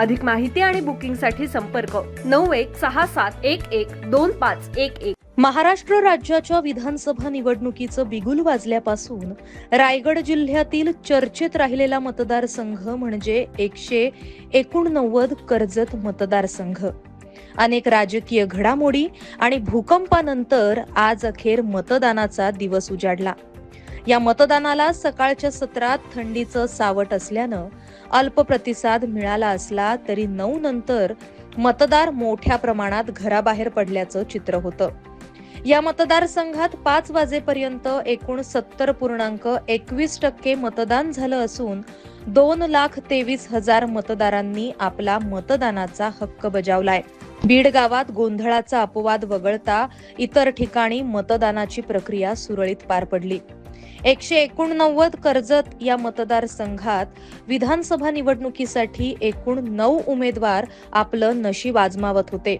अधिक माहिती आणि बुकिंगसाठी संपर्क नऊ एक सहा सात एक एक दोन पाच एक एक. महाराष्ट्र राज्याच्या विधानसभा निवडणुकीचं बिगुल वाजल्यापासून रायगड जिल्ह्यातील चर्चेत राहिलेला मतदारसंघ म्हणजे एकशे एकोणनव्वद कर्जत मतदारसंघ. अनेक राजकीय घडामोडी आणि भूकंपानंतर आज अखेर मतदानाचा दिवस उजाडला. या मतदानाला सकाळच्या सत्रात थंडीचं सावट असल्यानं अल्प प्रतिसाद मिळाला असला तरी नऊ नंतर मतदार मोठ्या प्रमाणात घराबाहेर पडल्याचं चित्र होतं. या मतदारसंघात पाच वाजेपर्यंत एकूण सत्तर पूर्णांक एकवीस टक्के मतदान झालं असून दोन लाख तेवीस हजार मतदारांनी आपला मतदानाचा हक्क बजावलाय. बीड गावात गोंधळाचा अपवाद वगळता इतर ठिकाणी मतदानाची प्रक्रिया सुरळीत पार पडली. एकशे एकोणनव्वद कर्जत या मतदारसंघात विधानसभा निवडणुकीसाठी एकूण नऊ उमेदवार आपलं नशीब आजमावत होते.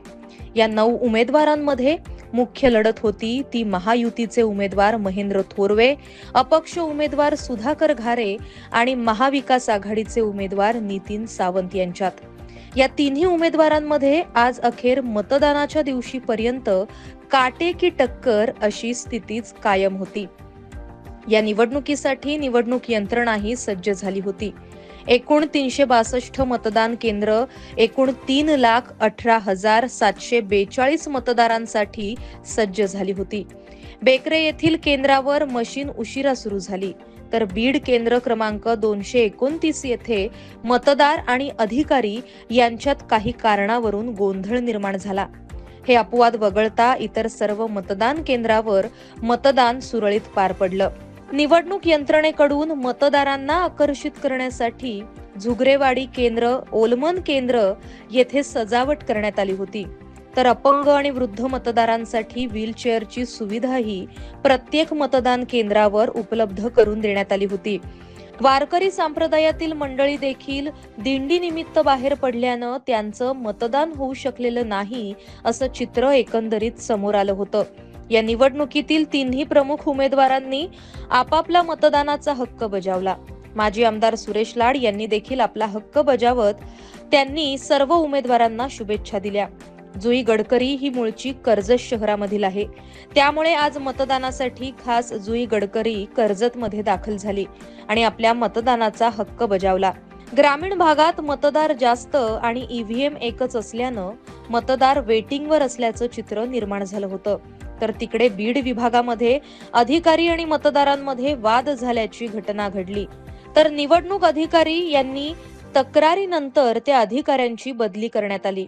या नऊ उमेदवारांमध्ये मुख्य लढत होती ती महायुतीचे उमेदवार महेंद्र थोरवे अपक्ष उमेदवार सुधाकर घारे आणि महाविकास आघाडीचे उमेदवार नितीन सावंत यांच्यात. या तिन्ही उमेदवारांमध्ये आज अखेर मतदानाच्या दिवशीपर्यंत काटे की टक्कर अशी स्थितीच कायम होती. या निवडणुकीसाठी निवडणूक यंत्रणाही सज्ज झाली होती. एकूण तीनशे बासष्ट मतदान केंद्र एकूण तीन लाख अठरा हजार सातशे बेचाळीस मतदारांसाठी सज्ज झाली होती. बेकरे येथील केंद्रावर मशीन उशिरा सुरू झाली. तर बीड केंद्र क्रमांक दोनशे एकोणतीस येथे मतदार आणि अधिकारी यांच्यात काही कारणावरून गोंधळ निर्माण झाला. हे अपवाद वगळता इतर सर्व मतदान केंद्रावर मतदान सुरळीत पार पडलं. निवडणूक यंत्रणेकडून मतदारांना आकर्षित करण्यासाठी झुगरेवाडी केंद्र ओलमन केंद्र येथे सजावट करण्यात आली होती. तर अपंग आणि वृद्ध मतदारांसाठी व्हीलचेअरची सुविधाही प्रत्येक मतदान केंद्रावर उपलब्ध करून देण्यात आली होती. वारकरी संप्रदायातील मंडळी देखील दिंडी निमित्त बाहेर पडल्यानं त्यांचं मतदान होऊ शकलेलं नाही असं चित्र एकंदरीत समोर आलं होतं. या निवडणुकीतील तिन्ही प्रमुख उमेदवारांनी आपापला मतदानाचा हक्क बजावला. माजी आमदार सुरेश लाड यांनी देखील आपला हक्क बजावत त्यांनी सर्व उमेदवारांना शुभेच्छा दिल्या. जुई गडकरी ही मूळची कर्जत शहरामधील आहे. त्यामुळे आज मतदानासाठी खास जुई गडकरी कर्जतमध्ये दाखल झाली आणि आपल्या मतदानाचा हक्क बजावला. ग्रामीण भागात मतदार जास्त आणि ईव्हीएम एकच असल्यानं मतदार वेटिंगवर असल्याचं चित्र निर्माण झालं होतं. तर तिकडे बीड विभागामध्ये अधिकारी आणि मतदारांमध्ये वाद झाल्याची घटना घडली. तर निवडणूक अधिकारी यांनी तक्रारीनंतर त्या अधिकाऱ्यांची बदली करण्यात आली.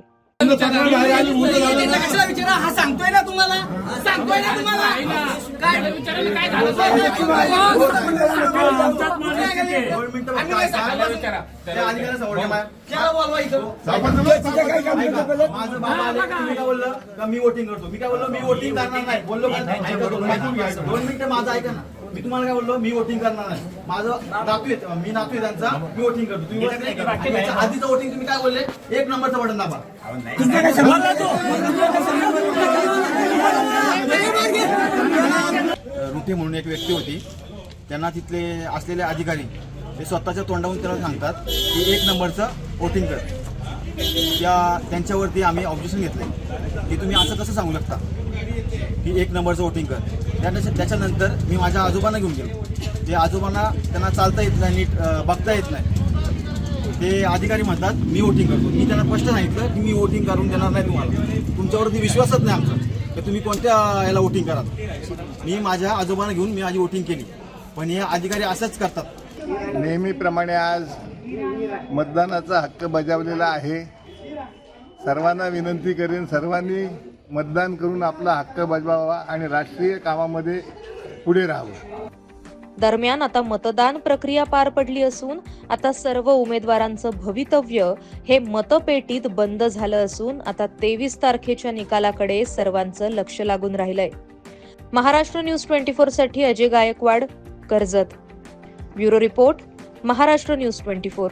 हा सांगतोय ना तुम्हाला? सांगतोय ना तुम्हाला? काय? काय झालं त्याला बोलवा इथं. माझं बाबा आले. की मी काय बोललं? का मी वोटिंग करतो? मी काय बोललो? मी वोटिंग करणार नाही. बोललो. दोन मिनिटं माझं ऐका ना. मी तुम्हाला काय बोललो? मी वोटिंग करणार नाही. माझं नातू आहे मी नातू आहे त्यांचा. मी वोटिंग करतो. तुम्ही नाही? याच्या आधीचं वोटिंग तुम्ही काय बोलले? एक नंबरचं बटन दाबा. रुटे म्हणून एक व्यक्ती होती. त्यांना तिथले असलेले अधिकारी ते स्वतःच्या तोंडावरून त्याला सांगतात की एक नंबरचं वोटिंग कर. त्या त्यांच्यावरती आम्ही ऑब्जेक्शन घेतले. की तुम्ही असं कसं सांगू शकता? की एक नंबरचं वोटिंग कर. त्याच्यानंतर मी माझ्या आजोबांना घेऊन गेलो. ते आजोबांना त्यांना चालता येत नाही नीट बघता येत नाही. ते अधिकारी म्हणतात मी वोटिंग करतो. मी त्यांना स्पष्ट सांगितलं की मी वोटिंग करून देणार नाही तुम्हाला. तुमच्यावरती विश्वासच नाही आमचा तर तुम्ही कोणत्या याला वोटिंग करा मी माझ्या आजोबांना घेऊन मी माझी वोटिंग केली. पण हे अधिकारी असंच करतात. नेहमीप्रमाणे आज मतदानाचा हक्क बजावलेला आहे. सर्वांना विनंती करेन सर्वांनी मतदान करून आपला हक्क बजवावा आणि राष्ट्रीय कामामध्ये पुढे राहावं. दरम्यान आता मतदान प्रक्रिया पार पडली असून आता सर्व उमेदवारांचं भवितव्य हे मतपेटीत बंद झालं असून आता तेवीस तारखेच्या निकालाकडे सर्वांचं लक्ष लागून राहिलंय. Maharashtra news twenty फोरसाठी Ajay Gaikwad Karjat. Bureau report Maharashtra news twenty four.